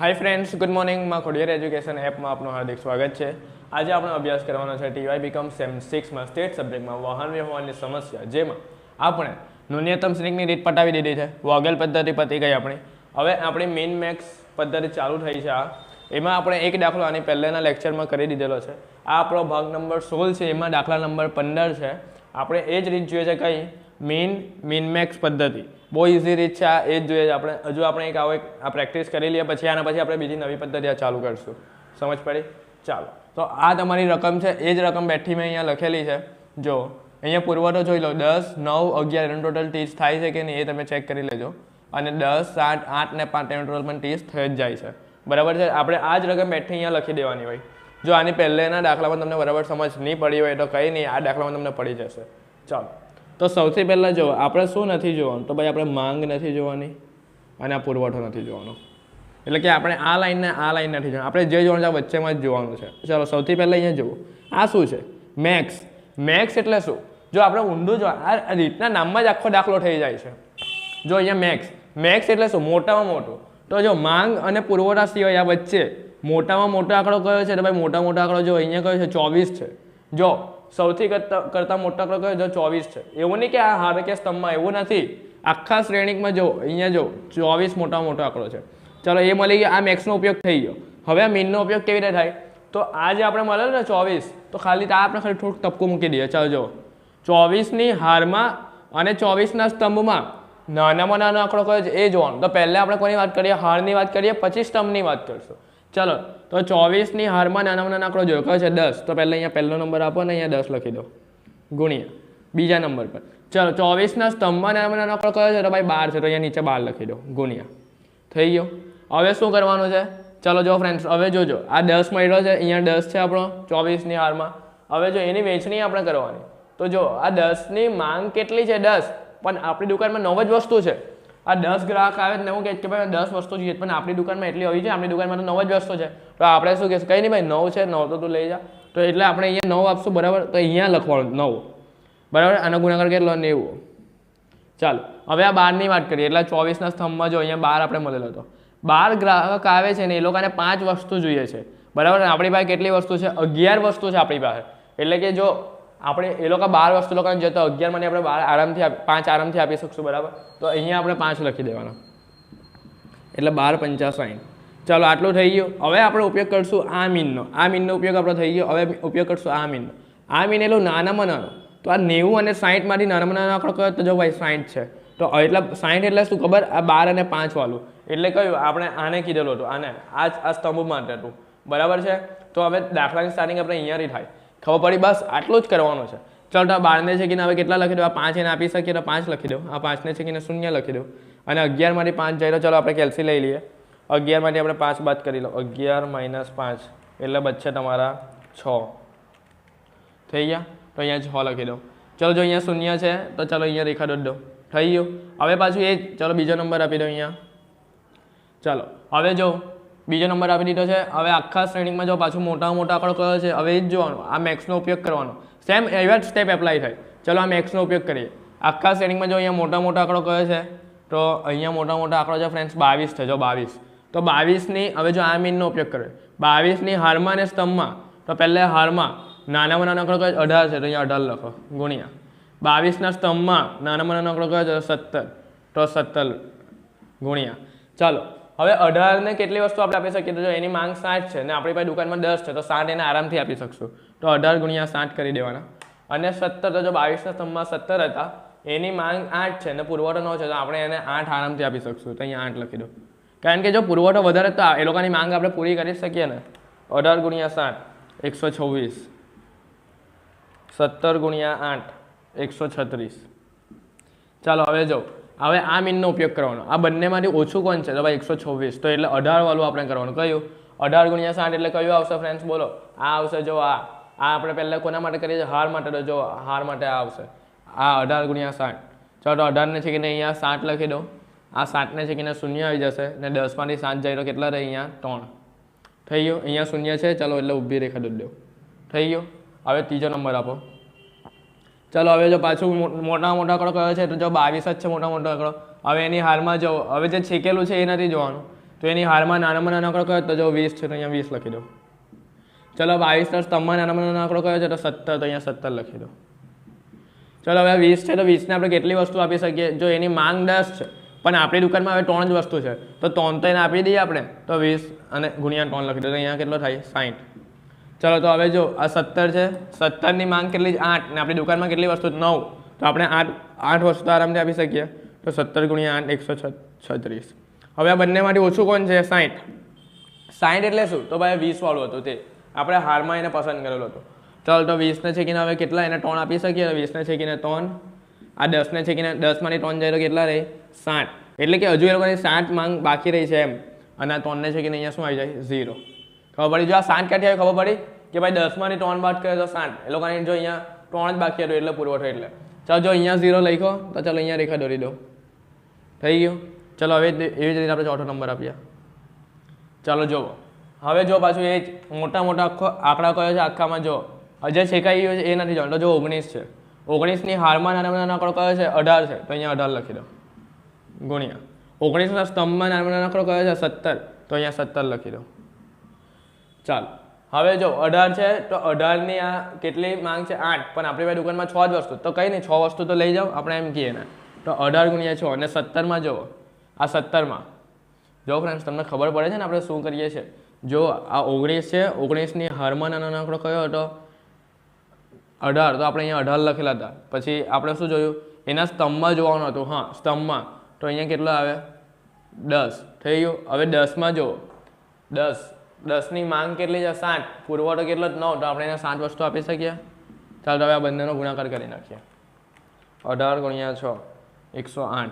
હાય friends good મોર્નિંગમાં Khodiyar education એપમાં આપનું હાર્દિક સ્વાગત છે. આજે આપણે અભ્યાસ કરવાનો છે ટીવાય બીકોમ સેમ સિક્સમાં સ્ટેટ સબ્જેક્ટમાં વાહન વ્યવહારની સમસ્યા, જેમાં આપણે ન્યૂનતમ શ્રેણીની રીત પટાવી દીધી છે. વોગેલ પદ્ધતિ પતી ગઈ આપણી. હવે આપણી મેઇન મેક્સ પદ્ધતિ ચાલુ થઈ છે આ. એમાં આપણે એક દાખલો આની પહેલાંના લેક્ચરમાં કરી દીધેલો છે. આ આપણો ભાગ નંબર સોળ છે, એમાં દાખલા નંબર પંદર છે. આપણે એ જ રીત જોઈએ છે કઈ? મીન મિનમેક્સ પદ્ધતિ. બહુ ઇઝી રીત છે આ, એ જ જોઈએ. આપણે, હજુ આપણે એક આવો એક આ પ્રેક્ટિસ કરી લઈએ, પછી આના પછી આપણે બીજી નવી પદ્ધતિ ચાલુ કરીશું. સમજ પડી? ચાલો. તો આ તમારી રકમ છે, એ જ રકમ બેઠી મેં અહીંયા લખેલી છે. જો, અહીંયા પુરવઠો જોઈ લો. દસ, નવ, અગિયાર, એનું ટોટલ ત્રીસ થાય છે કે નહીં, એ તમે ચેક કરી લેજો. અને દસ, સાત, આઠ ને પાંચ, એનું ટોટલ પણ ત્રીસ થઈ જ જાય છે. બરાબર છે? આપણે આ જ રકમ બેઠી અહીંયા લખી દેવાની હોય. જો આની પહેલેના દાખલામાં તમને બરાબર સમજ નહીં પડી હોય, તો કંઈ નહીં, આ દાખલામાં તમને પડી જશે. ચાલો. તો સૌથી પહેલાં જો, આપણે શું નથી જોવાનું? તો ભાઈ આપણે માંગ નથી જોવાની અને આ પુરવઠો નથી જોવાનો. એટલે કે આપણે આ લાઈનને આ લાઈન નથી જોવાનું. આપણે જે જોવાનું છે વચ્ચેમાં જ જોવાનું છે. ચાલો, સૌથી પહેલાં અહીંયા જુઓ. આ શું છે? મેક્સ. મેક્સ એટલે શું? જો આપણે ઊંડું જો, આ રીતના નામમાં જ આખો દાખલો થઈ જાય છે. જો અહીંયા મેક્સ. મેક્સ એટલે શું? મોટામાં મોટું. તો જો માંગ અને પુરવઠા સિવાય આ વચ્ચે મોટામાં મોટો આંકડો કયો છે? તો ભાઈ મોટા મોટા આંકડો જો અહીંયા કયો છે? ચોવીસ છે. જો સૌથી કરતા મોટો આંકડો કયો જો ચોવીસ છે. એવું નહીં કે આ હાર કે સ્તંભમાં, એવું નથી. આખા શ્રેણીકમાં જો, અહીંયા જો, ચોવીસ મોટા મોટો આંકડો છે. ચલો, એ મળી ગયો. આ મેક્સનો ઉપયોગ થઈ ગયો. હવે આ મીનનો ઉપયોગ કેવી રીતે થાય? તો આ જે આપણે મળે ને ચોવીસ, તો ખાલી આ આપણે ખાલી થોડુંક ટપકું મૂકી દઈએ. ચાલો જો ચોવીસની હારમાં અને ચોવીસના સ્તંભમાં નાનામાં નાનો આંકડો કયો છે? એ જોવાનું. તો પહેલાં આપણે કોની વાત કરીએ? હારની વાત કરીએ? પછી સ્તંભની વાત કરશું. ચલો, તો ચોવીસની હારમાં નાનામાં નાના આંકડો જોયો કયો છે? દસ. તો પહેલાં અહીંયા પહેલો નંબર આપો અને અહીંયા દસ લખી દો. ગુણ્યા. બીજા નંબર પર. ચલો, ચોવીસના સ્તંભમાં નાનામાં નાનો આંકડો કયો છે? તો ભાઈ બાર છે, તો અહીંયા નીચે બાર લખી દો. ગુણ્યા. થઈ ગયો? હવે શું કરવાનું છે? ચલો, જો ફ્રેન્ડ્સ હવે જોજો. આ દસ મળ્યો છે, અહીંયા દસ છે આપણો, ચોવીસની હારમાં. હવે જો એની વેચણી આપણે કરવાની. તો જો, આ દસની માંગ કેટલી છે? દસ. પણ આપણી દુકાનમાં નવ જ વસ્તુ છે. આ દસ ગ્રાહક આવે ને એવું કહે કે ભાઈ, દસ વસ્તુ જોઈએ પણ આપણી દુકાનમાં એટલી આવી છે, આપણી દુકાનમાં તો નવ જ વસ્તુ છે. તો આપણે શું કહેશું? કંઈ નહીં ભાઈ, નવ છે, નવ તો તું લઈ જા. તો એટલે આપણે અહીંયા નવ આપશું, બરાબર? તો અહીંયા લખવાનું, નવ. બરાબર? આનો ગુણાકાર કેટલો? નેવું. ચાલો, હવે આ બારની વાત કરીએ. એટલે ચોવીસના સ્તંભમાં જો અહીંયા બાર આપણે મળેલો હતો. બાર ગ્રાહક આવે છે ને એ લોકોને પાંચ વસ્તુ જોઈએ છે. બરાબર? આપણી પાસે કેટલી વસ્તુ છે? અગિયાર વસ્તુ છે આપણી પાસે. એટલે કે જો આપણે એ લોકો બાર વસ્તુ લોકોને અગિયાર મને આપણે બાર આરામથી પાંચ આરામથી આપી શકશું, બરાબર? તો અહીંયા આપણે પાંચ લખી દેવાના. એટલે બાર પંચા સાઠ ચાલો, આટલું થઈ ગયું. હવે આપણે ઉપયોગ કરશું આ મીનનો. આ મીનનો ઉપયોગ આપણો થઈ ગયો. હવે ઉપયોગ કરશું આ મીનનો. આ મીન એટલું નાનામાં નાનો. તો આ નેવું અને સાઠમાંથી નાનામાં નાનો આંકડો કયો તો જો ભાઈ સાઠ છે. તો એટલે સાઠ એટલે શું ખબર? આ બાર અને પાંચ વાળું. એટલે કયું? આપણે આને કીધેલું હતું. આને. આ આ સ્તંભ માટે હતું. બરાબર છે? તો હવે દાખલાની સ્ટાર્ટિંગ આપણે અહીંયાથી થાય. ખબર પડી? બસ, આટલું જ કરવાનું છે. ચાલો, તો આ બારને કે હવે કેટલા લખી દો આ પાંચ એને આપી શકીએ તો પાંચ લખી દો આ પાંચને છે કે શૂન્ય લખી દો અને અગિયારમાંથી પાંચ જઈ ચાલો આપણે કેલ્સી લઈ લઈએ. અગિયારમાંથી આપણે પાંચ બાદ કરી લો. અગિયાર માઇનસ પાંચ. એટલે બચશે તમારા છ. થઈ ગયા? તો અહીંયા છ લખી દો ચલો, જો અહીંયા શૂન્ય છે, તો ચાલો અહીંયા રેખા દોડ દો થઈ ગયું? હવે પાછું એ ચલો, બીજો નંબર આપી દો અહીંયા. ચાલો, હવે જો બીજો નંબર આપી દીધો છે. હવે આખા શ્રેણીમાં જો પાછું મોટા મોટા આંકડો કયો છે, હવે એ જ જોવાનું. આ મેક્સનો ઉપયોગ કરવાનો. સેમ એવા જ સ્ટેપ એપ્લાય થાય. ચલો આ મેક્સનો ઉપયોગ કરીએ. આખા શ્રેણીમાં જો અહીંયા મોટા મોટા આંકડો કયો છે, તો અહીંયા મોટા મોટા આંકડો છે ફ્રેન્ડ્સ બાવીસ છે, જો બાવીસ. તો બાવીસની, હવે જો આ મીનનો ઉપયોગ કરે બાવીસની હારમાં અને સ્તંભમાં, તો પહેલાં હારમાં નાનામાં નાનો આંકડો કયો અઢાર છે, તો અહીંયા અઢાર લખો. ગુણ્યા. બાવીસના સ્તંભમાં નાનામાં નાનો આંકડો કયો છે, સત્તર. તો સત્તર. ગુણ્યા. ચાલો. હવે અઢારને કેટલી વસ્તુ આપણે આપી શકીએ? તો જો એની માંગ સાઠ છે ને આપણી પાસે દુકાનમાં દસ છે, તો સાઠ એને આરામથી આપી શકશું. તો અઢાર ગુણ્યા સાઠ કરી દેવાના. અને સત્તર, તો જો બાવીસના સ્તંભમાં સત્તર હતા, એની માંગ આઠ છે ને પુરવઠો નવ છે, તો આપણે એને આઠ આરામથી આપી શકશું. તો અહીંયા આઠ લખી દો. કારણ કે જો પુરવઠો વધારે તો એ લોકોની માંગ આપણે પૂરી કરી શકીએ ને. અઢાર ગુણ્યા સાઠ, એકસો છવ્વીસ. સત્તર ગુણ્યા આઠ, એકસો છત્રીસ. ચાલો હવે જો. હવે આ મીનનો ઉપયોગ કરવાનો. આ બંનેમાંથી ઓછું કોણ છે? તો ભાઈ એકસો છવ્વીસ. તો એટલે અઢાર વાળું આપણે કરવાનું. કયું? અઢાર ગુણ્યા સાઠ એટલે કયું આવશે ફ્રેન્ડ્સ બોલો. આ આવશે જો આ. આ આપણે પહેલાં કોના માટે કરીએ છીએ? હાર માટે જો હાર માટે આ આવશે. આ અઢાર ગુણ્યા સાઠ. ચાલો અઢારને નહીં અહીંયા સાઠ લખી દો આ સાઠને છેકીને શૂન્ય આવી જશે ને દસમાંથી સાત જાય તો કેટલા રહે? અહીંયા ત્રણ. થઈ ગયું? અહીંયા શૂન્ય છે? ચાલો એટલે ઊભી રેખા દોડી દો. થઈ ગયું? હવે ત્રીજો નંબર આપો. ચાલો, હવે જો પાછું મોટા મોટા આંકડો કયો છે, તો જો બાવીસ જ છે મોટા મોટા આંકડો હવે એની હારમાં જો, હવે જે છેકેલું છે એ નથી જોવાનું. તો એની હારમાં નાનામાં નાનો આંકડો કયો તો જો વીસ છે, તો અહીંયા વીસ લખી દો. ચલો, બાવીસ તો સ્તંભમાં નાનામાં નાનો આંકડો કયો છે, તો સત્તર, તો અહીંયા સત્તર લખી દો. ચલો, હવે વીસ છે, તો વીસને આપણે કેટલી વસ્તુ આપી શકીએ? જો એની માંગ દસ છે, પણ આપણી દુકાનમાં હવે ત્રણ જ વસ્તુ છે. તો ત્રણ તો એને આપી દઈએ આપણે. તો વીસ અને ગુણ્યા ત્રણ લખી દો, તો અહીંયા કેટલો થાય? સાઠ ચલો, તો હવે જો, આ સત્તર છે. સત્તરની માંગ કેટલી છે? આઠ. ને આપણી દુકાનમાં કેટલી વસ્તુ નવ. તો આપણે આઠ આઠ વસ્તુ આરામથી આપી શકીએ. તો સત્તર ગુણ્યા આઠ, એકસો છત્રીસ. હવે આ બંનેમાંથી ઓછું કોણ છે? સાઠ સાઠ એટલે શું? તો ભાઈ, વીસવાળું હતું તે. આપણે હારમાં એને પસંદ કરેલો હતો. ચાલો, તો વીસને છેકીને હવે કેટલા? એને ત્રણ આપી શકીએ. વીસને છેકીને ત્રણ. આ દસને છેકીને, દસમાંથી ત્રણ જાય તો કેટલા રહે? સાઠ. એટલે કે હજુ એ લોકોની સાઠ માંગ બાકી રહી છે એમ. અને આ ત્રણને છેકીને અહીંયા શું આવી જાય? ઝીરો. ખબર પડી? જો આ સાત ક્યાંથી આવી ખબર પડી? કે ભાઈ દસમાંથી ત્રણ બાદ કરે તો સાત. એ લોકોની જો અહીંયા ત્રણ જ બાકી હતું એટલે પુરવઠો એટલે. ચાલો જો અહીંયા ઝીરો લખો, તો ચાલો અહીંયા રેખા દોરી દો થઈ ગયું? ચાલો હવે એવી જ રીતે આપણે ચોથો નંબર આપીએ. ચાલો જુઓ. હવે જો પાછું એ જ મોટા મોટા આખો આંકડા કયો છે આખામાં જો હજે છેકાઈ ગયો છે, એ નથી જોવાનું. તો જો ઓગણીસ છે. ઓગણીસની હારમાં નાના નાના આંકડો કયો છે? અઢાર છે. તો અહીંયા અઢાર લખી દો ગુણ્યા. ઓગણીસના સ્તંભમાં નાના નાનો આંકડો કયો છે? સત્તર. તો અહીંયા સત્તર લખી દો ચાલો. હવે જો અઢાર છે, તો અઢારની આ કેટલી માંગ છે? આઠ. પણ આપણી પાસે દુકાનમાં છ જ વસ્તુ. તો કંઈ નહીં, છ વસ્તુ તો લઈ જાઓ, આપણે એમ કહીએ ને. તો અઢાર ગુણ્યા છ અને સત્તરમાં જુઓ. આ સત્તરમાં. જો ફ્રેન્ડ્સ તમને ખબર પડે છે ને આપણે શું કરીએ છીએ? જો આ ઓગણીસ છે, ઓગણીસની હારમાં અને આંકડો કયો હતો? અઢાર. તો આપણે અહીંયા અઢાર લખેલા હતા. પછી આપણે શું જોયું? એના સ્તંભમાં જોવાનું હતું. હા, સ્તંભમાં. તો અહીંયા કેટલો આવે? દસ. થઈ ગયું? હવે દસમાં જુઓ. દસ. દસની માંગ કેટલી છે? સાઠ પુરવઠો કેટલો? જ નવ. તો આપણે એને સાત વસ્તુ આપી શકીએ. ચાલો હવે આ બંનેનો ગુણાકાર કરી નાખીએ. અઢાર ગુણ્યા છ, એકસો આઠ.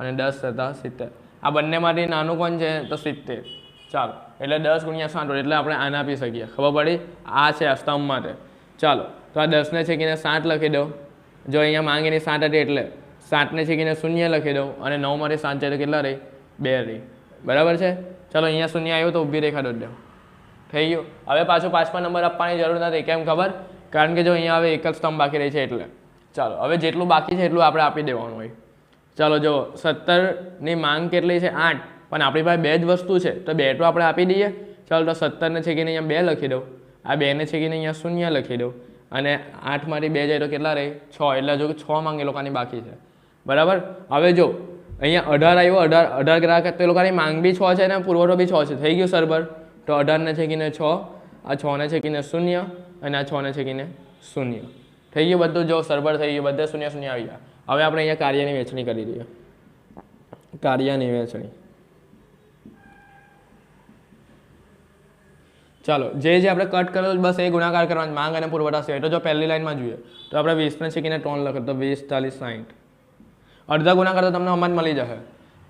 અને દસ હતા સિત્તેર. આ બંનેમાંથી નાનું કોણ છે? તો સિત્તેર. ચાલો, એટલે દસ ગુણ્યા સાઠ એટલે આપણે આને આપી શકીએ. ખબર પડી? આ છે અસ્તંભ સ્તંભ માટે. ચાલો, તો આ દસને છેકીને સાત લખી દો જો અહીંયા માંગીની સાત હતી એટલે સાતને છેકીને શૂન્ય લખી દો અને નવમાંથી સાત જાય તો કેટલા રહી? બે રહી. બરાબર છે? ચાલો, અહીંયા શૂન્ય આવ્યું તો ઊભી રેખા દોરી દો થઈ ગયું. હવે પાછું પાંચમા નંબર આપવાની જરૂર નથી. કેમ ખબર? કારણ કે જો અહીંયા હવે એક જ સ્તંભ બાકી રહી છે એટલે. ચાલો, હવે જેટલું બાકી છે એટલું આપણે આપી દેવાનું હોય. ચાલો, જો સત્તરની માંગ કેટલી છે? આઠ. પણ આપણી પાસે બે જ વસ્તુ છે, તો બે તો આપણે આપી દઈએ. ચાલો, તો સત્તરને છેકીને અહીંયા બે લખી દઉં. આ બેને છેકીને અહીંયા શૂન્ય લખી દઉં. અને આઠમાંથી બે જાય તો કેટલા રહે? છ. એટલે જો છ માંગ એ લોકોની બાકી છે. બરાબર? હવે જો અહીંયા અઢાર આવ્યો, અઢાર અઢાર ગ્રાહક તો એ લોકોની માંગ બી છ છે અને પુરવઠો બી છ છે. થઈ ગયું સરબર તો અઢારને છેકીને છ આ છને છેકીને શૂન્ય, અને આ છને છેકીને શૂન્ય. થઈ ગયું બધું? જો સરબર થઈ ગયું, બધા શૂન્ય શૂન્ય આવી ગયા. હવે આપણે અહીંયા કાર્યની વેચણી કરી દઈએ. કાર્યની વેચણી ચાલો, જે જે આપણે કટ કરેલું બસ એ ગુણાકાર કરવાનો માંગ અને પુરવઠા છે. તો જો પહેલી લાઈનમાં જોઈએ. તો આપણે વીસને શીખીને ત્રણ લખે, તો વીસ ચાલીસ સાઠ અડધા ગુણાકાર તો તમને જ મળી જશે.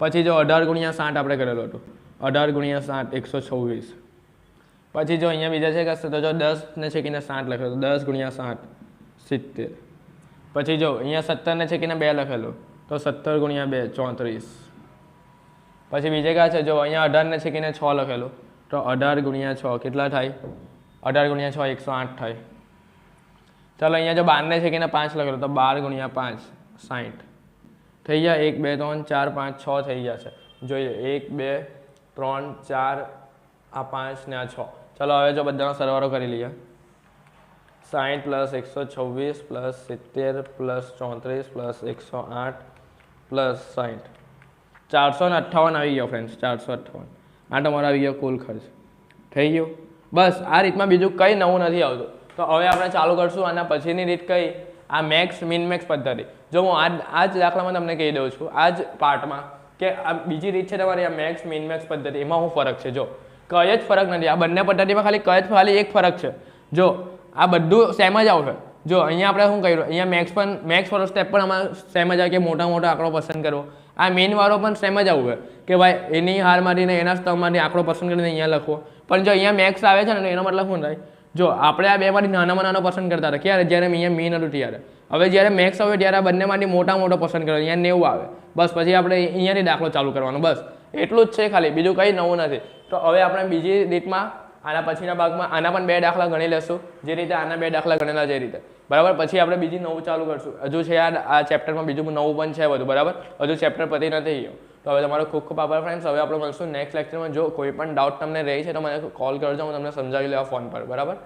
પછી જો અઢાર ગુણ્યા સાઠ આપણે કરેલું હતું. અઢાર ગુણ્યા સાઠ, એકસો છવ્વીસ. પછી જો અહીંયા બીજા છે કે તો જો દસને છેકીને સાઠ લખેલું દસ ગુણ્યા સાઠ, સિત્તેર. પછી જો અહીંયા સત્તરને છેકીને બે લખેલું, તો સત્તર ગુણ્યા બે, ચોત્રીસ. પછી બીજે ક્યાં છે, જો અહીંયા અઢારને છેકીને છ લખેલું, તો અઢાર ગુણ્યા છ કેટલા થાય? અઢાર ગુણ્યા છ, એકસો આઠ થાય. ચાલો અહીંયા જો બારને છેકીને પાંચ લખેલું, તો બાર ગુણ્યા પાંચ, સાઠ. થઈ ગયા એક, બે, ત્રણ, ચાર, પાંચ, છ થઈ ગયા છે. જોઈએ એક, બે, ત્રણ, ચાર, આ પાંચ ને આ છ. ચાલો, હવે જો બધાનો સરવારો કરી લઈએ. સાઠ પ્લસ એકસો છવ્વીસ પ્લસ સિત્તેર પ્લસ ચોત્રીસ પ્લસ એકસો આઠ પ્લસ સાઠ ચારસો ને અઠ્ઠાવન આવી ગયો ફ્રેન્ડ્સ ચારસો અઠ્ઠાવન. આ તમારો આવી ગયો કુલ ખર્ચ. થઈ ગયું? બસ, આ રીતમાં બીજું કંઈ નવું નથી આવતું. તો હવે આપણે ચાલુ કરશું, આના પછીની રીત કઈ? આ મેક્સ, મિન મેક્સ પદ્ધતિ. જો હું આ આ જ દાખલામાં તમને કહી દઉં છું આ જ પાર્ટમાં કે આ બીજી રીત છે તમારી આ મેક્સ, મિન મેક્સ પદ્ધતિ, એમાં શું ફરક છે. જો કઈ જ ફરક નથી. આ બંને પદ્ધતિમાં ખાલી કઈ જ ખાલી એક ફરક છે. જો, આ બધું સેમ જ આવશે. જો, અહીંયા આપણે શું કર્યું? અહીંયા મેક્સ પણ મેક્સ વાળો સ્ટેપ પણ અમારે સેમ જ આવે કે મોટા મોટો આંકડો પસંદ કરવો. આ મેઇન વાળો પણ સેમ જ આવશે કે ભાઈ એની હારમાંથી એના સ્તંભમાંથી આંકડો પસંદ કરીને અહીંયા લખવો. પણ જો અહીંયા મેક્સ આવે છે ને એનો મતલબ શું થાય? જો આપણે આ બેમાંથી નાનામાં નાનો પસંદ કરતા હતા. ક્યારે? જ્યારે અહીંયા મેન હતું ત્યારે. હવે જ્યારે મેક્સ આવે ત્યારે આ બંનેમાંથી મોટા મોટો પસંદ કર્યો અહીંયા નેવું આવે. બસ, પછી આપણે અહીંયાથી દાખલો ચાલુ કરવાનો. બસ. એટલું જ છે ખાલી. બીજું કંઈ નવું નથી. તો હવે આપણે બીજી રીતમાં આના પછીના ભાગમાં આના પણ બે દાખલા ગણી લેશું. જે રીતે આના બે દાખલા ગણેલા એ રીતે. બરાબર? પછી આપણે બીજી નવું ચાલુ કરશું. હજુ છે આ ચેપ્ટરમાં બીજું નવું પણ છે બધું. બરાબર? હજુ ચેપ્ટર પતી નથી ગયું. તો હવે તમારો ખૂબ ખૂબ આભાર ફ્રેન્ડ્સ હવે આપણે મળશું નેક્સ્ટ લેક્ચરમાં જો કોઈ પણ ડાઉટ તમને રહે છે, તો મને કોલ કરજો, હું તમને સમજાવી લેવા ફોન પર. બરાબર?